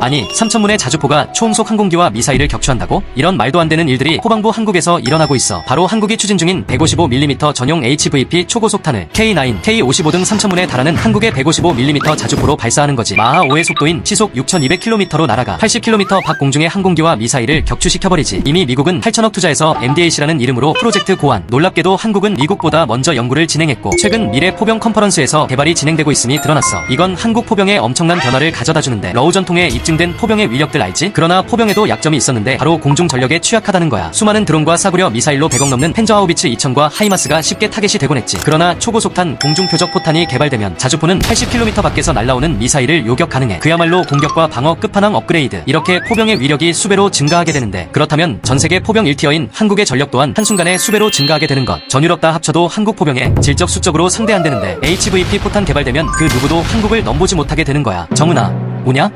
아니, 삼천문의 자주포가 초음속 항공기와 미사일을 격추한다고? 이런 말도 안 되는 일들이 포방부 한국에서 일어나고 있어. 바로 한국이 추진 중인 155mm 전용 HVP 초고속탄을 K9, K55 등 삼천문에 달하는 한국의 155mm 자주포로 발사하는 거지. 마하 5의 속도인 시속 6,200km로 날아가 80km 밖 공중의 항공기와 미사일을 격추시켜버리지. 이미 미국은 8천억 투자해서 MDAC라는 이름으로 프로젝트 고안. 놀랍게도 한국은 미국보다 먼저 연구를 진행했고 최근 미래 포병 컨퍼런스에서 개발이 진행되고 있음이 드러났어. 이건 한국 포병에 엄청난 변화를 가져다 주는데 러우 전통에 입증 된 포병의 위력들 알지? 그러나 포병에도 약점이 있었는데 바로 공중 전력에 취약하다는 거야. 수많은 드론과 사구려 미사일로 100억 넘는 펜저하우비츠 2000과 하이마스가 쉽게 타겟이 되곤 했지. 그러나 초고속탄 공중 표적 포탄이 개발되면 자주포는 80km 밖에서 날라오는 미사일을 요격 가능해. 그야말로 공격과 방어 끝판왕 업그레이드. 이렇게 포병의 위력이 수배로 증가하게 되는데 그렇다면 전 세계 포병 1티어인 한국의 전력 또한 한순간에 수배로 증가하게 되는 것. 전 유럽 다 합쳐도 한국 포병에 질적 수적으로 상대 안 되는데 HVP 포탄 개발되면 그 누구도 한국을 넘보지 못하게 되는 거야. 정은아, 오냐?